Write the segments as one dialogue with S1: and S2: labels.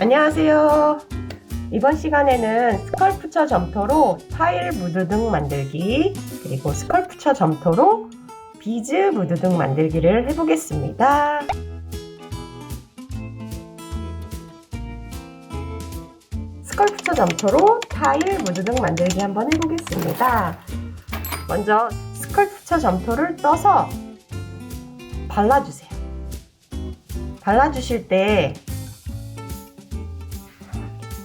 S1: 안녕하세요. 이번 시간에는 스컬프처 점토로 타일 무드등 만들기 그리고 스컬프처 점토로 비즈 무드등 만들기를 해보겠습니다. 스컬프처 점토로 타일 무드등 만들기 한번 해보겠습니다. 먼저 스컬프처 점토를 떠서 발라주세요. 발라주실 때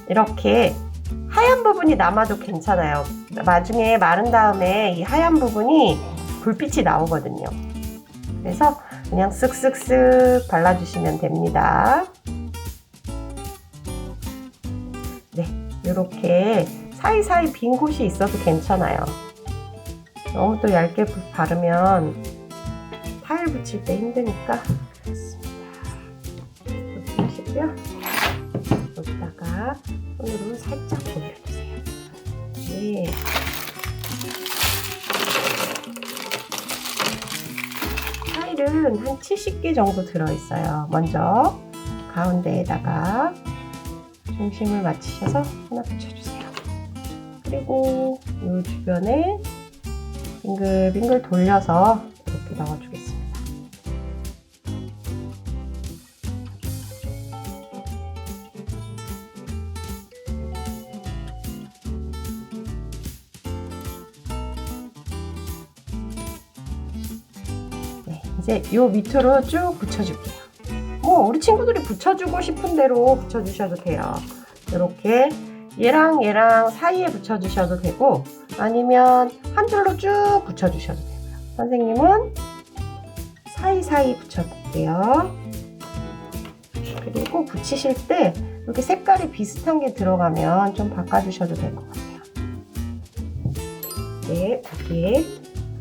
S1: 이렇게 하얀 부분이 남아도 괜찮아요. 나중에 마른 다음에 이 하얀 부분이 불빛이 나오거든요. 그래서 그냥 쓱쓱쓱 발라주시면 됩니다. 네, 이렇게 사이사이 빈 곳이 있어도 괜찮아요. 너무 또 얇게 바르면 타일 붙일 때 힘드니까 이렇게 하시고요. 여기다가 손으로 살짝 올려주세요. 네. 타일은 한 70개 정도 들어있어요. 먼저 가운데에다가 중심을 맞추셔서 하나 붙여주세요. 그리고 이 주변에 빙글빙글 돌려서 이렇게 넣어주겠습니다. 이제 요 밑으로 쭉 붙여줄게요. 뭐 우리 친구들이 붙여주고 싶은 대로 붙여주셔도 돼요. 이렇게 얘랑 얘랑 사이에 붙여주셔도 되고 아니면 한 줄로 쭉 붙여주셔도 되고요. 선생님은 사이사이 붙여볼게요. 그리고 붙이실 때 이렇게 색깔이 비슷한 게 들어가면 좀 바꿔주셔도 될 것 같아요. 네, 여기에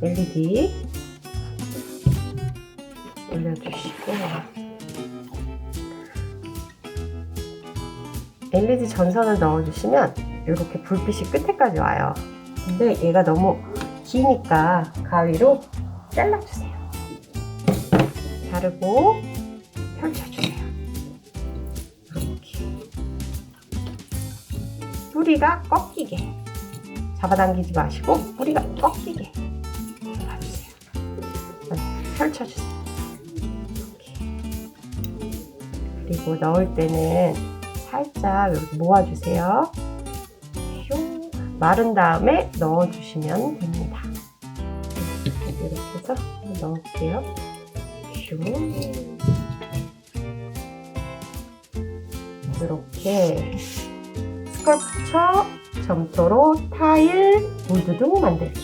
S1: LED 올려주시고 LED 전선을 넣어주시면 이렇게 불빛이 끝에까지 와요. 근데 얘가 너무 기니까 가위로 잘라주세요. 자르고 펼쳐주세요. 이렇게 뿌리가 꺾이게 잡아당기지 마시고 뿌리가 꺾이게 잘라주세요. 네, 펼쳐주세요. 그리고 넣을 때는 살짝 이렇게 모아주세요. 슝 마른 다음에 넣어주시면 됩니다. 이렇게 해서 넣을게요. 슝 이렇게 스컬프처 점토로 타일 무드등 만들기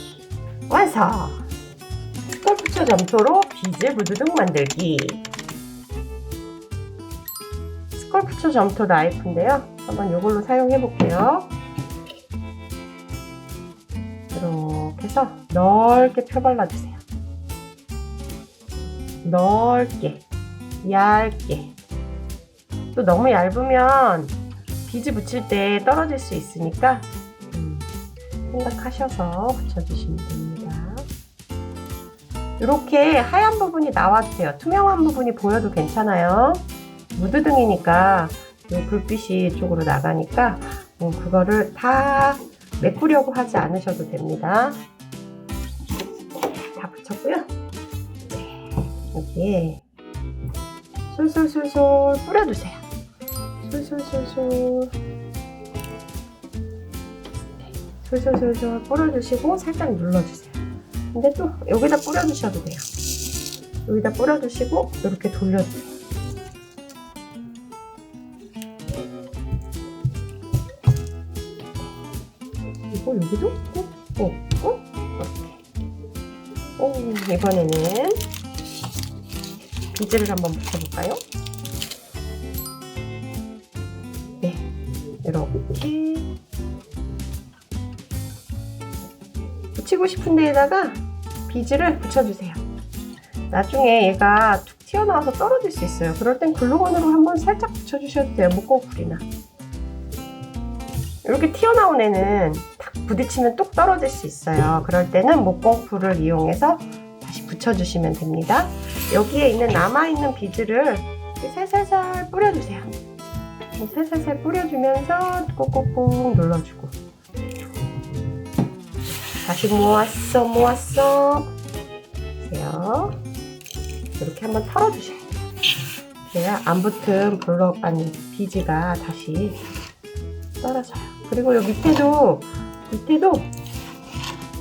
S1: 완성! 스컬프처 점토로 비즈 무드등 만들기 스컬프처 점토 나이프인데요. 한번 이걸로 사용해 볼게요. 이렇게 해서 넓게 펴발라 주세요. 넓게, 얇게. 또 너무 얇으면 비즈 붙일 때 떨어질 수 있으니까 음, 생각하셔서 붙여주시면 됩니다. 이렇게 하얀 부분이 돼요. 투명한 부분이 보여도 괜찮아요. 무드등이니까 이 불빛이 이쪽으로 나가니까 음, 그거를 다 메꾸려고 하지 않으셔도 됩니다. 다 붙였고요. 네, 여기에 솔솔솔솔 뿌려주세요. 네, 솔솔솔솔 뿌려주시고 살짝 눌러주세요. 근데 또 여기다 뿌려주셔도 돼요. 여기다 뿌려주시고 이렇게 돌려주세요. 그리고 여기도 꾹꾹꾹 이렇게. 오, 이번에는 비즈를 한번 붙여볼까요? 네, 이렇게 붙이고 싶은 데에다가 비즈를 붙여주세요. 나중에 얘가 툭 튀어나와서 떨어질 수 있어요. 그럴 땐 글루건으로 한번 살짝 붙여주셔도 돼요. 목공풀이나. 이렇게 튀어나온 애는 탁 부딪히면 뚝 떨어질 수 있어요. 그럴 때는 목공풀을 이용해서 다시 붙여주시면 됩니다. 여기에 있는 남아있는 비즈를 살살살 뿌려주세요. 뭐 살살살 뿌려주면서 꼭꼭꼭 눌러주고 다시 모았어 모았어 보세요 이렇게 한번 털어주셔야 돼요 그래야 안 붙은 블럭 아니 비즈가 다시 떨어져요 그리고 요 밑에도 밑에도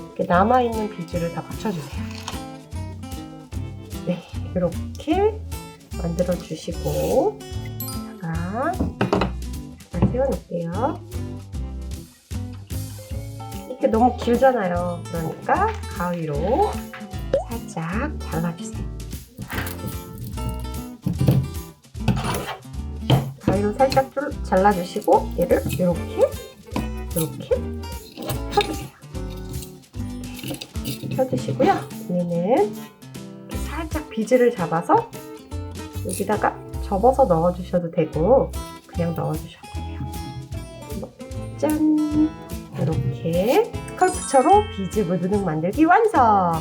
S1: 이렇게 남아있는 비즈를 다 붙여주세요. 네 이렇게 만들어 주시고 자 잠깐 세워놓을게요. 이렇게 너무 길잖아요. 그러니까 가위로 살짝 잘라주세요. 가위로 살짝 줄- 잘라주시고 얘를 이렇게 이렇게 펴주세요 펴주시고요 얘는 살짝 비즈를 잡아서 여기다가 접어서 넣어주셔도 되고 그냥 넣어주셔도 돼요. 뭐, 짠! 이렇게 스컬프처로 비즈 무드등 만들기 완성!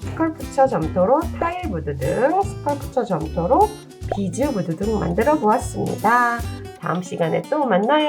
S1: 스컬프처 점토로 타일 무드등, 스컬프처 점토로 비즈 무드등 만들어 보았습니다. 다음 시간에 또 만나요.